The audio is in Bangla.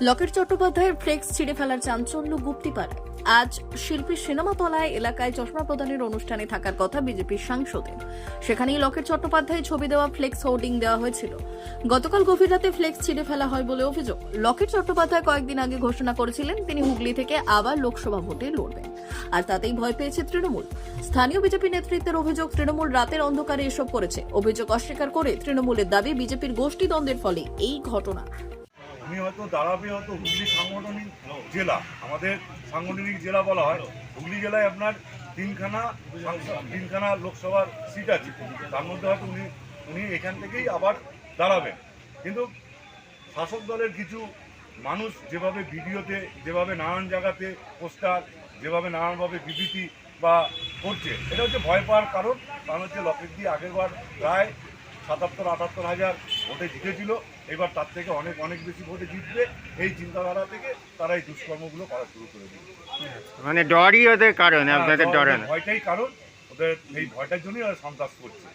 লকেট চট্টোপাধ্যায়ের ফ্লেক্স ছিঁড়ে ফেলার চাঞ্চল্য গুপ্তিপাড়ায় আজ শিল্পী সিনেমাতলায় এলাকায় চশমা প্রদানের অনুষ্ঠানে থাকার কথা বিজেপির সাংসদের সেখানেই লকেট চট্টোপাধ্যায় ছবি দেওয়া ফ্লেক্স হোর্ডিং দেওয়া হয়েছিল। গতকাল গভীর রাতে ফ্লেক্স ছিঁড়ে ফেলা হয় বলে অভিযোগ। লকেট চট্টোপাধ্যায় কয়েকদিন আগে ঘোষণা করেছিলেন, তিনি হুগলি থেকে আবার লোকসভা ভোটে লড়বেন। আর তাতেই ভয় পেয়েছে তৃণমূল। স্থানীয় বিজেপি নেতৃত্বের অভিযোগ, তৃণমূল রাতের অন্ধকারে এসব করেছে। অভিযোগ অস্বীকার করে তৃণমূলের দাবি বিজেপির গোষ্ঠীদ্বন্দ্বের ফলে এই ঘটনা। উনি হয়তো দাঁড়াবে হয়তো হুগলি সাংগঠনিক জেলা, আমাদের সাংগঠনিক জেলা বলা হয়। হুগলি জেলায় আপনার তিনখানা তিনখানা লোকসভার সিট আছে। তার মধ্যে হয়তো উনি উনি এখান থেকেই আবার দাঁড়াবেন। কিন্তু শাসক দলের কিছু মানুষ যেভাবে ভিডিওতে, যেভাবে নানান জায়গাতে পোস্টার, যেভাবে নানানভাবে বিবৃতি বা করছে, এটা হচ্ছে ভয় পাওয়ার কারণ। কারণ হচ্ছে লকেট দিয়ে আগেরবার প্রায় সাতাত্তর, আটাত্তর হাজার ভোটে জিতেছিল এবার তার থেকে অনেক অনেক বেশি ভোটে জিতবে। এই চিন্তাধারা থেকে তারা এই দুষ্কর্মগুলো করা শুরু করে দিল মানে ডরই ওদের কারণ আপনাদের হ্যাঁ, ভয়টাই কারণ। ওদের এই ভয়টার জন্যই ওরা সন্ত্রাস করছে।